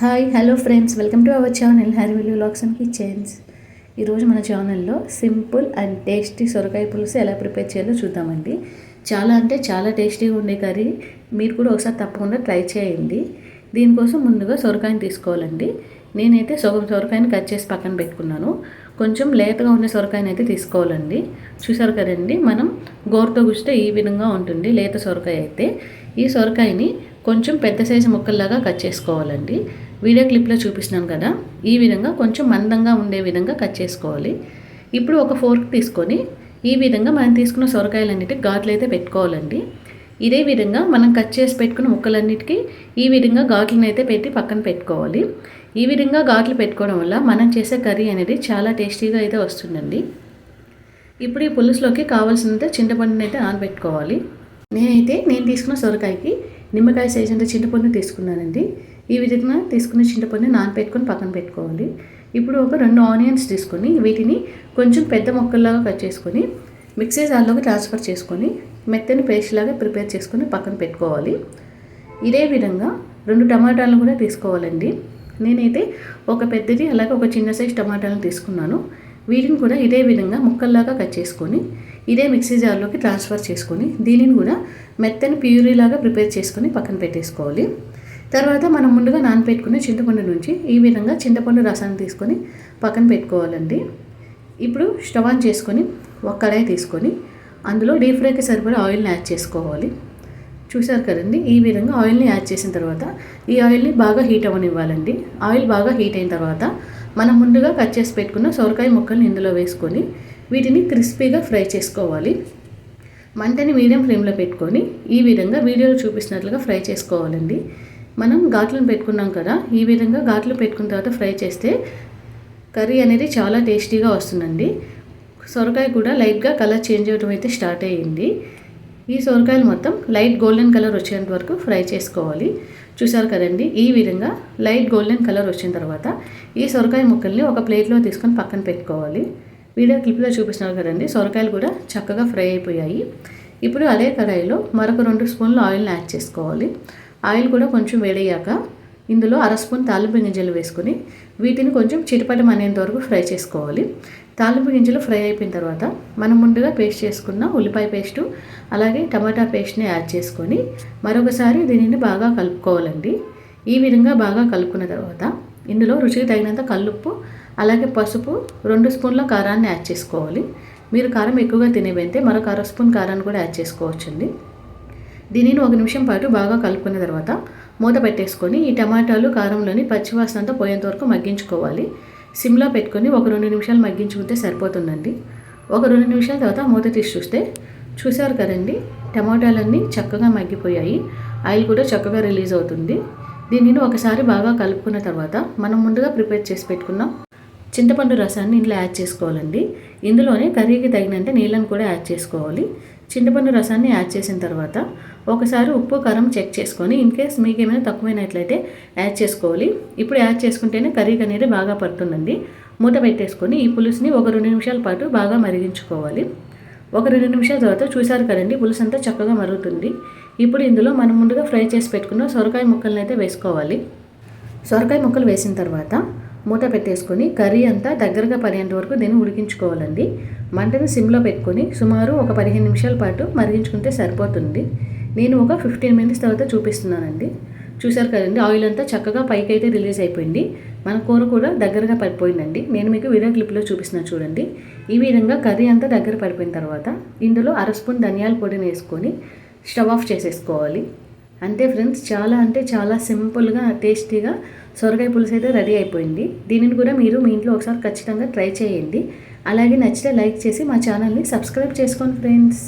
Hi hello friends welcome to our channel Harivillu lakhs and kitchens ఈరోజు మన ఛానల్లో simple and tasty సొరకాయ పులుసు ఎలా ప్రిపేర్ చేయాలో చూద్దామండి. చాలా అంటే చాలా టేస్టీగా ఉండే కర్రీ. మీరు కూడా ఒకసారి తప్పకుండా ట్రై చేయండి. దీనికోసం ముందుగా సొరకాయని తీసుకోవాలండి. నేనైతే సొగం సొరకాయని కట్ చేసి పక్కన పెట్టుకున్నాను. కొంచెం లేతగా ఉండే సొరకాయని అయితే తీసుకోవాలండి. చూసారు కదండి మనం గోరుతో గుస్తే ఈ విధంగా ఉంటుంది లేత సొరకాయ అయితే. ఈ సొరకాయని కొంచెం పెద్ద సైజు ముక్కల్లాగా కట్ చేసుకోవాలండి. వీడియో క్లిప్లో చూపిస్తున్నాను కదా. ఈ విధంగా కొంచెం మందంగా ఉండే విధంగా కట్ చేసుకోవాలి. ఇప్పుడు ఒక ఫోర్క్ తీసుకొని ఈ విధంగా మనం తీసుకున్న సొరకాయలన్నిటికి ఘాట్లు అయితే పెట్టుకోవాలండి. ఇదే విధంగా మనం కట్ చేసి పెట్టుకున్న ముక్కలన్నిటికీ ఈ విధంగా ఘాట్లను అయితే పెట్టి పక్కన పెట్టుకోవాలి. ఈ విధంగా ఘాట్లు పెట్టుకోవడం వల్ల మనం చేసే కర్రీ అనేది చాలా టేస్టీగా అయితే వస్తుందండి. ఇప్పుడు ఈ పులుసులోకి కావాల్సినంత చింతపండుని అయితే నానబెట్టుకోవాలి నేనైతే నేను తీసుకున్న సొరకాయకి నిమ్మకాయ సైజ్ అంత చింతపండు తీసుకున్నానండి. ఈ విధంగా తీసుకున్న చింతపండు నానపెట్టుకొని పక్కన పెట్టుకోవాలి. ఇప్పుడు ఒక రెండు ఆనియన్స్ తీసుకొని వీటిని కొంచెం పెద్ద మొక్కల్లాగా కట్ చేసుకొని మిక్సీ జార్లోకి ట్రాన్స్ఫర్ చేసుకొని మెత్తని పేస్ట్ లాగా ప్రిపేర్ చేసుకొని పక్కన పెట్టుకోవాలి. ఇదే విధంగా రెండు టమాటాలను కూడా తీసుకోవాలండి. నేనైతే ఒక పెద్దది అలాగే ఒక చిన్న సైజ్ టమాటాలను తీసుకున్నాను. వీటిని కూడా ఇదే విధంగా ముక్కల్లాగా కట్ చేసుకొని ఇదే మిక్సీ జార్లోకి ట్రాన్స్ఫర్ చేసుకొని దీనిని కూడా మెత్తని ప్యూరీలాగా ప్రిపేర్ చేసుకొని పక్కన పెట్టేసుకోవాలి. తర్వాత మనం ముందుగా నానపెట్టుకునే చింతపండు నుంచి ఈ విధంగా చింతపండు రసాన్ని తీసుకొని పక్కన పెట్టుకోవాలండి. ఇప్పుడు స్టవ్ ఆన్ చేసుకొని ఒక కడాయి తీసుకొని అందులో డీప్ ఫ్రైకి సరిపడా ఆయిల్ని యాడ్ చేసుకోవాలి. చూసారు కదండి ఈ విధంగా ఆయిల్ని యాడ్ చేసిన తర్వాత ఈ ఆయిల్ని బాగా హీట్ అవ్వనివ్వాలండి. ఆయిల్ బాగా హీట్ అయిన తర్వాత మనం ముందుగా కట్ చేసి పెట్టుకున్న సొరకాయ ముక్కల్ని ఇందులో వేసుకొని వీటిని క్రిస్పీగా ఫ్రై చేసుకోవాలి. మంటని మీడియం ఫ్లేమ్లో పెట్టుకొని ఈ విధంగా వీడియోలో చూపిస్తున్నట్లుగా ఫ్రై చేసుకోవాలండి. మనం ఘాట్లను పెట్టుకున్నాం కదా ఈ విధంగా ఘాట్లు పెట్టుకున్న తర్వాత ఫ్రై చేస్తే కర్రీ అనేది చాలా టేస్టీగా వస్తుందండి. సొరకాయ కూడా లైట్గా కలర్ చేంజ్ అవ్వడం అయితే స్టార్ట్ అయ్యింది. ఈ సొరకాయలు మొత్తం లైట్ గోల్డెన్ కలర్ వచ్చేంత వరకు ఫ్రై చేసుకోవాలి. చూసారు కదండి ఈ విధంగా లైట్ గోల్డెన్ కలర్ వచ్చిన తర్వాత ఈ సొరకాయ ముక్కల్ని ఒక ప్లేట్లో తీసుకొని పక్కన పెట్టుకోవాలి. వీడియో క్లిప్లో చూపిస్తున్నారు కదండి సొరకాయలు కూడా చక్కగా ఫ్రై అయిపోయాయి. ఇప్పుడు అదే కడాయిలో మరొక రెండు స్పూన్లు ఆయిల్ని యాడ్ చేసుకోవాలి. ఆయిల్ కూడా కొంచెం వేడయ్యాక ఇందులో అర స్పూన్ తాలింపు గింజలు వేసుకుని వీటిని కొంచెం చిటపటం అనేంత వరకు ఫ్రై చేసుకోవాలి. తాలింపు గింజలు ఫ్రై అయిపోయిన తర్వాత మనం ముందుగా పేస్ట్ చేసుకున్న ఉల్లిపాయ పేస్టు అలాగే టమాటా పేస్ట్ని యాడ్ చేసుకొని మరొకసారి దీనిని బాగా కలుపుకోవాలండి. ఈ విధంగా బాగా కలుపుకున్న తర్వాత ఇందులో రుచికి తగినంత కల్లుప్పు అలాగే పసుపు రెండు స్పూన్ల కారాన్ని యాడ్ చేసుకోవాలి. మీరు కారం ఎక్కువగా తినేవైతే మరొక అర స్పూన్ కారాన్ని కూడా యాడ్ చేసుకోవచ్చండి. దీనిని ఒక నిమిషం పాటు బాగా కలుపుకున్న తర్వాత మూత పెట్టేసుకొని ఈ టమాటాలు కారంలోని పచ్చివాసన అంతా పోయేంత వరకు మగ్గించుకోవాలి. సిమ్లో పెట్టుకొని ఒక రెండు నిమిషాలు మగ్గించుకుంటే సరిపోతుందండి. ఒక రెండు నిమిషాల తర్వాత మూత తీసి చూస్తే చూశారు కదండి టమాటాలన్నీ చక్కగా మగ్గిపోయాయి. ఆయిల్ కూడా చక్కగా రిలీజ్ అవుతుంది. దీనిని ఒకసారి బాగా కలుపుకున్న తర్వాత మనం ముందుగా ప్రిపేర్ చేసి పెట్టుకున్నాం చింతపండు రసాన్ని ఇంట్లో యాడ్ చేసుకోవాలండి. ఇందులోనే కర్రీకి తగినంత నీళ్ళని కూడా యాడ్ చేసుకోవాలి. చింతపండు రసాన్ని యాడ్ చేసిన తర్వాత ఒకసారి ఉప్పు కారం చెక్ చేసుకొని ఇన్ కేస్ మీకు ఏమైనా తక్కువైనట్లయితే యాడ్ చేసుకోవాలి. ఇప్పుడు యాడ్ చేసుకుంటేనే కర్రీకి అనేది బాగా పడుతుందండి. మూత పెట్టేసుకొని ఈ పులుసుని ఒక రెండు నిమిషాల పాటు బాగా మరిగించుకోవాలి. ఒక రెండు నిమిషాల తర్వాత చూసారు కదండి పులుసు అంతా చక్కగా మరుగుతుంది. ఇప్పుడు ఇందులో మనం ముందుగా ఫ్రై చేసి పెట్టుకున్న సొరకాయ ముక్కలను అయితే వేసుకోవాలి. సొరకాయ ముక్కలు వేసిన తర్వాత మూత పెట్టేసుకొని కర్రీ అంతా దగ్గరగా పడేంత వరకు దీన్ని ఉడికించుకోవాలండి. మంటను సిమ్లో పెట్టుకొని సుమారు ఒక పదిహేను నిమిషాల పాటు మరిగించుకుంటే సరిపోతుంది. నేను ఒక ఫిఫ్టీన్ మినిట్స్ తర్వాత చూపిస్తున్నానండి. చూసారు కదండి ఆయిల్ అంతా చక్కగా పైకి అయితే రిలీజ్ అయిపోయింది. మన కూర కూడా దగ్గరగా పడిపోయిందండి. నేను మీకు వీడియో క్లిప్లో చూపిస్తున్నాను చూడండి. ఈ విధంగా కర్రీ అంతా దగ్గర పడిపోయిన తర్వాత ఇందులో అర స్పూన్ ధనియాల పొడిని వేసుకొని స్టవ్ ఆఫ్ చేసేసుకోవాలి. అంతే ఫ్రెండ్స్ చాలా అంటే చాలా సింపుల్గా టేస్టీగా సొరకాయ పులుసు అయితే రెడీ అయిపోయింది. దీనిని కూడా మీరు మీ ఇంట్లో ఒకసారి ఖచ్చితంగా ట్రై చేయండి. అలాగే నచ్చితే లైక్ చేసి మా ఛానల్ని సబ్స్క్రైబ్ చేసుకోండి ఫ్రెండ్స్.